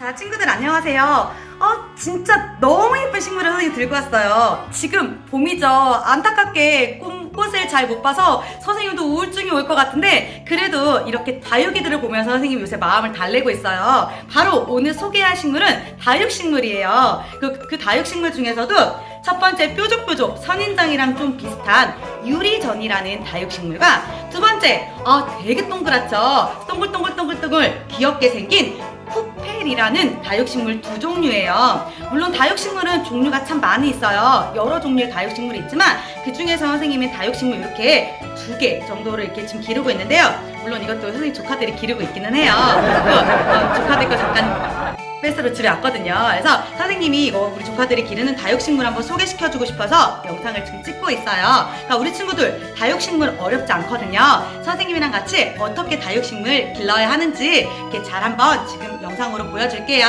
자, 친구들 안녕하세요. 어, 진짜 너무 예쁜 식물을 선생님 들고 왔어요. 지금 봄이죠. 안타깝게 꽃, 꽃을 잘 못 봐서 선생님도 우울증이 올 것 같은데 그래도 이렇게 다육이들을 보면서 선생님 요새 마음을 달래고 있어요. 바로 오늘 소개할 식물은 다육식물이에요. 그, 그 다육식물 중에서도 첫 번째 뾰족뾰족 선인장이랑 좀 비슷한 유리전이라는 다육식물과 두 번째 아 되게 동그랗죠 동글동글동글동글 귀엽게 생긴 쿠펠이라는 다육식물 두 종류예요. 물론 다육식물은 종류가 참 많이 있어요. 여러 종류의 다육식물이 있지만 그 중에서 선생님이 다육식물 이렇게 두 개 정도를 이렇게 지금 기르고 있는데요. 물론 이것도 선생님 조카들이 기르고 있기는 해요. 또, 어, 조카들 거 잠깐 뺏으러 집에 왔거든요. 그래서 선생님이 이거 우리 조카들이 기르는 다육식물 한번 소개시켜주고 싶어서 영상을 지금 찍고 있어요. 그러니까 우리 친구들 다육식물 어렵지 않거든요. 선생님이랑 같이 어떻게 다육식물 길러야 하는지 이렇게 잘 한번 지금 영상으로 보여줄게요.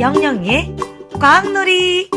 영영이의 과학놀이.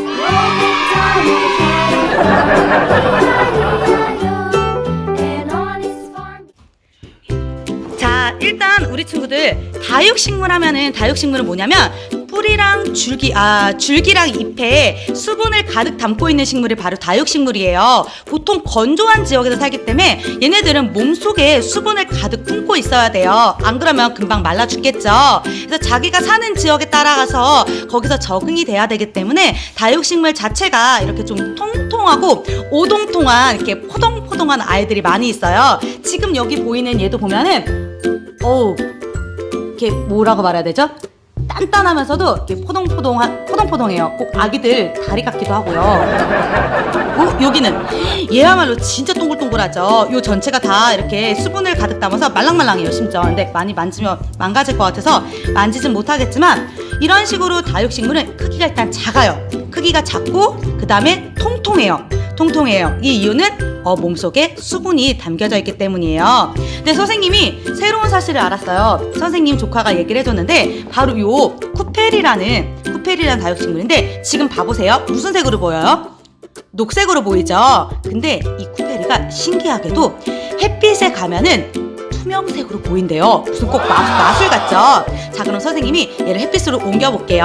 자, 일단 우리 친구들 다육식물 하면은 다육식물은 뭐냐면 뿌리랑 줄기, 아, 줄기랑 잎에 수분을 가득 담고 있는 식물이 바로 다육식물이에요. 보통 건조한 지역에서 살기 때문에 얘네들은 몸 속에 수분을 가득 품고 있어야 돼요. 안 그러면 금방 말라 죽겠죠. 그래서 자기가 사는 지역에 따라가서 거기서 적응이 돼야 되기 때문에 다육식물 자체가 이렇게 좀 통통하고 오동통한 이렇게 포동포동한 아이들이 많이 있어요. 지금 여기 보이는 얘도 보면은 어우 이렇게 뭐라고 말해야 되죠? 단단하면서도 이렇게 포동포동한 포동포동해요. 꼭 아기들 다리 같기도 하고요. 어, 여기는 얘야말로 진짜 동글동글하죠. 요 전체가 다 이렇게 수분을 가득 담아서 말랑말랑해요, 심지어. 근데 많이 만지면 망가질 것 같아서 만지진 못하겠지만 이런 식으로 다육식물은 크기가 일단 작아요. 크기가 작고 그 다음에 통통해요. 통통해요. 이 이유는 어, 몸속에 수분이 담겨져 있기 때문이에요. 근데 선생님이 새로운 사실을 알았어요. 선생님 조카가 얘기를 해줬는데 바로 요 쿠페리라는 쿠페리라는 다육식물인데 지금 봐보세요. 무슨 색으로 보여요? 녹색으로 보이죠? 근데 이 쿠페리가 신기하게도 햇빛에 가면은 투명색으로 보인대요. 무슨 꼭 마, 마술 같죠? 자, 그럼 선생님이 얘를 햇빛으로 옮겨볼게요.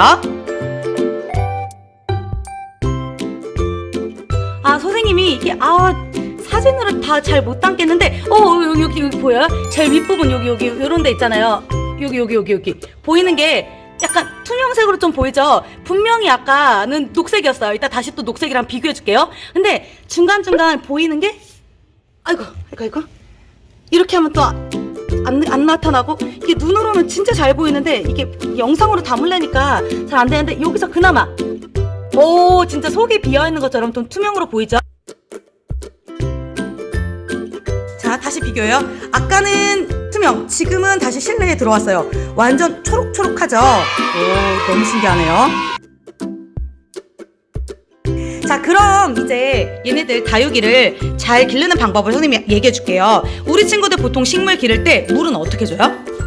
아, 선생님이 이게, 아, 사진으로 다 잘 못 담겠는데, 어, 여기, 여기, 여기 보여요? 제일 윗부분 여기, 여기, 요런 데 있잖아요. 여기, 여기, 여기, 여기. 보이는 게 약간 투명색으로 좀 보이죠? 분명히 아까는 녹색이었어요. 이따 다시 또 녹색이랑 비교해 줄게요. 근데 중간중간 보이는 게, 아이고, 아이고, 아이고. 이렇게 하면 또 안, 안 나타나고 이게 눈으로는 진짜 잘 보이는데 이게 영상으로 담으려니까 잘 안 되는데 여기서 그나마 오 진짜 속이 비어있는 것처럼 좀 투명으로 보이죠? 자 다시 비교해요 아까는 투명 지금은 다시 실내에 들어왔어요 완전 초록초록하죠? 오 너무 신기하네요 자 그럼 이제 얘네들 다육이를 잘 기르는 방법을 선생님이 얘기해 줄게요 우리 친구들 보통 식물 기를 때 물은 어떻게 줘요?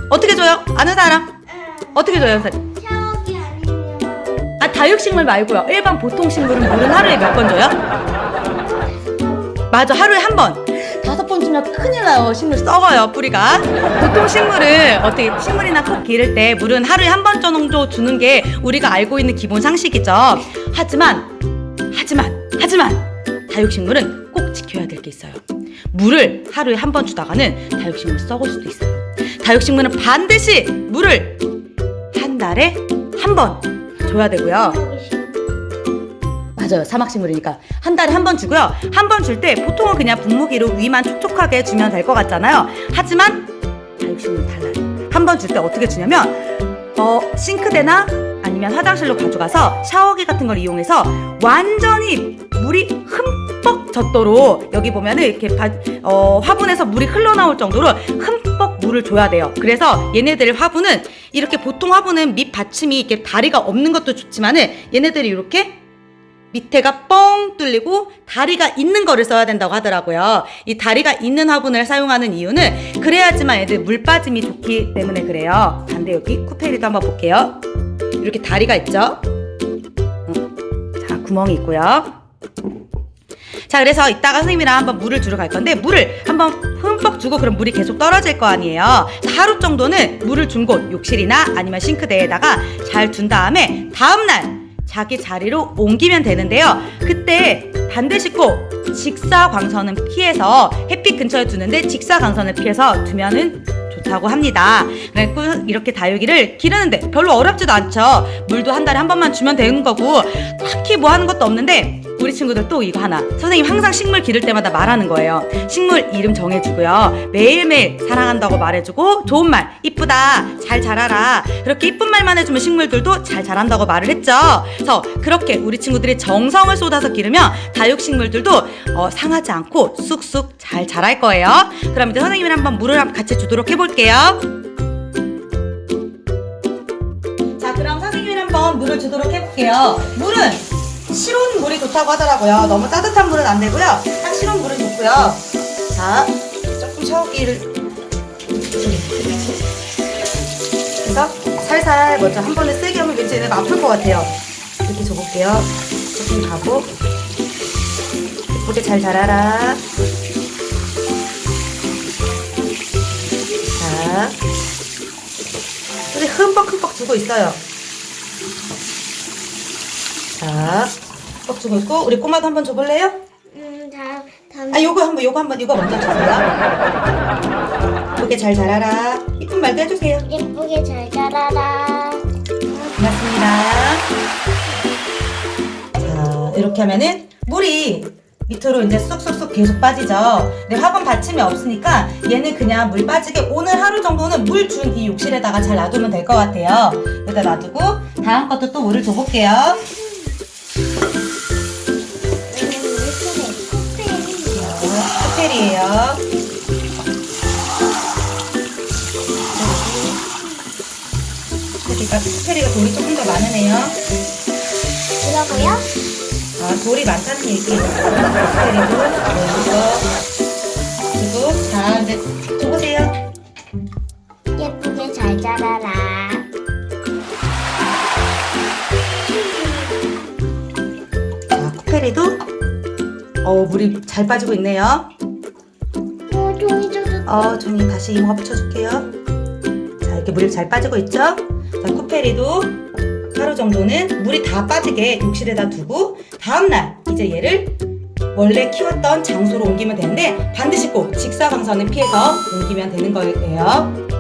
어떻게 줘요? 아는 사람? 어떻게 줘요 선생님? 샤워기 아 다육식물 말고요 일반 보통 식물은 물은 하루에 몇 번 줘요? 맞아 하루에 한 번. 다섯 번 주면 큰일 나요. 식물 썩어요 뿌리가. 보통 식물을 어떻게 식물이나 꼭 기를 때 물은 하루에 한 번 정도 주는 게 우리가 알고 있는 기본 상식이죠. 하지만 하지만 하지만 다육식물은 꼭 지켜야 될 게 있어요. 물을 하루에 한 번 주다가는 다육식물 썩을 수도 있어요. 다육식물은 반드시 물을 한 달에 한 번 줘야 되고요. 맞아요. 사막식물이니까 한 달에 한 번 주고요. 한 번 줄 때 보통은 그냥 분무기로 위만 촉촉하게 주면 될 것 같잖아요. 하지만 다육식물은 달라요. 한 번 줄 때 어떻게 주냐면 어 싱크대나 아니면 화장실로 가져가서 샤워기 같은 걸 이용해서 완전히 물이 흠뻑 젖도록 여기 보면은 이렇게 바, 어, 화분에서 물이 흘러나올 정도로 흠뻑 물을 줘야 돼요. 그래서 얘네들 화분은 이렇게 보통 화분은 밑 받침이 이렇게 다리가 없는 것도 좋지만은 얘네들이 이렇게 밑에가 뻥 뚫리고 다리가 있는 거를 써야 된다고 하더라고요. 이 다리가 있는 화분을 사용하는 이유는 그래야지만 애들 물 빠짐이 좋기 때문에 그래요. 반대 여기 쿠페리도 한번 볼게요. 이렇게 다리가 있죠? 음. 자, 구멍이 있고요. 자, 그래서 이따가 선생님이랑 한번 물을 주러 갈 건데 물을 한번 흠뻑 주고 그럼 물이 계속 떨어질 거 아니에요. 자, 하루 정도는 물을 준 곳 욕실이나 아니면 싱크대에다가 잘 둔 다음에 다음 날 자기 자리로 옮기면 되는데요. 그때 반드시 꼭 직사광선은 피해서 햇빛 근처에 두는데 직사광선을 피해서 두면은 좋다고 합니다. 그래고 이렇게 다육이를 기르는데 별로 어렵지도 않죠. 물도 한 달에 한 번만 주면 되는 거고 딱히 뭐 하는 것도 없는데 우리 친구들 또 이거 하나. 선생님 항상 식물 기를 때마다 말하는 거예요. 식물 이름 정해주고요. 매일매일 사랑한다고 말해주고 좋은 말, 이쁘다, 잘 자라라. 그렇게 이쁜 말만 해주면 식물들도 잘 자란다고 말을 했죠. 그래서 그렇게 우리 친구들이 정성을 쏟아서 기르면 다육식물들도 어, 상하지 않고 쑥쑥 잘 자랄 거예요. 그럼 이제 선생님이랑 한번 물을 한번 같이 주도록 해볼게요. 자, 그럼 선생님이랑 한번 물을 주도록 해볼게요. 물은 실온 물이 좋다고 하더라고요. 너무 따뜻한 물은 안 되고요. 딱 실온 물은 좋고요. 자, 조금 샤워기를 그래서 살살 먼저 한 번에 세게 하면 왠지 얘네가 아플 것 같아요. 이렇게 줘볼게요. 조금 가고 예쁘게 잘 자라라. 자, 근데 흠뻑흠뻑 주고 있어요. 자, 뻑 주고 있고 우리 꼬마도 한번 줘볼래요? 음, 다음, 다음. 아, 요거 한번, 요거 한번, 이거 먼저 주세요. 예쁘게 잘 자라라. 이쁜 말도 해주세요. 예쁘게 잘 자라라. 고맙습니다. 자, 이렇게 하면은 물이 밑으로 이제 쏙쏙쏙 계속 빠지죠. 근데 화분 받침이 없으니까 얘는 그냥 물 빠지게 오늘 하루 정도는 물 준 이 욕실에다가 잘 놔두면 될 것 같아요. 여기다 놔두고 다음 것도 또 물을 줘볼게요. 호텔이에요. 호텔이가 호텔이가 돌이 조금 더 많으네요. 뭐라고요? 아, 돌이 많다는 얘기예요. 여기 물이 잘 빠지고 있네요. 어, 종이 젖었다. 어, 종이 다시 이모가 붙여줄게요. 자, 이렇게 물이 잘 빠지고 있죠? 자, 쿠페리도 하루 정도는 물이 다 빠지게 욕실에다 두고 다음날 이제 얘를 원래 키웠던 장소로 옮기면 되는데 반드시 꼭 직사광선을 피해서 옮기면 되는 거예요.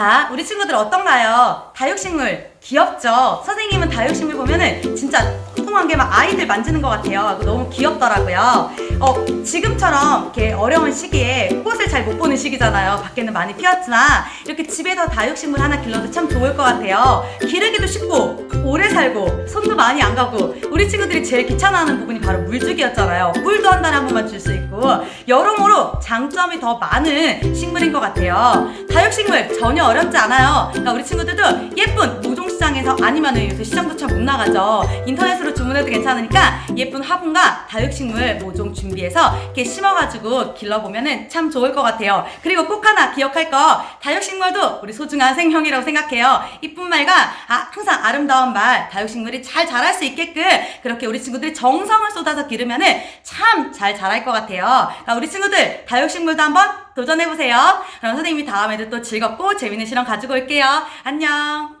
자, 우리 친구들 어떤가요? 다육식물 귀엽죠? 선생님은 다육식물 보면은 진짜 통통한 게 막 아이들 만지는 것 같아요. 너무 귀엽더라고요. 어, 지금처럼 이렇게 어려운 시기에 꽃을 잘 못 보는 시기잖아요. 밖에는 많이 피었지만 이렇게 집에서 다육식물 하나 길러도 참 좋을 것 같아요. 기르기도 쉽고 오래 살고 손도 많이 안 가고 우리 친구들이 제일 귀찮아하는 부분이 바로 물주기였잖아요. 물도 한 달에 한 번만 줄 수 있고 여러모로 장점이 더 많은 식물인 것 같아요. 다육식물 전혀 어렵지 않아요. 그러니까 우리 친구들도 예쁜 모종시장에서 아니면은 요새 시장도 참못 나가죠. 인터넷으로 주문해도 괜찮으니까 예쁜 화분과 다육식물 모종 준비해서 이렇게 심어가지고 길러보면은 참 좋을 것 같아요. 그리고 꼭 하나 기억할 거 다육식물도 우리 소중한 생명이라고 생각해요. 이쁜 말과 아, 항상 아름다운 말 다육식물이 잘 자랄 수 있게끔 그렇게 우리 친구들이 정성을 쏟아서 기르면은 참 잘 자랄 것 같아요. 그러니까 우리 친구들 다육식물도 한번 도전해보세요. 그럼 선생님이 다음에도 또 즐겁고 재밌는 실험 가지고 올게요. 안녕.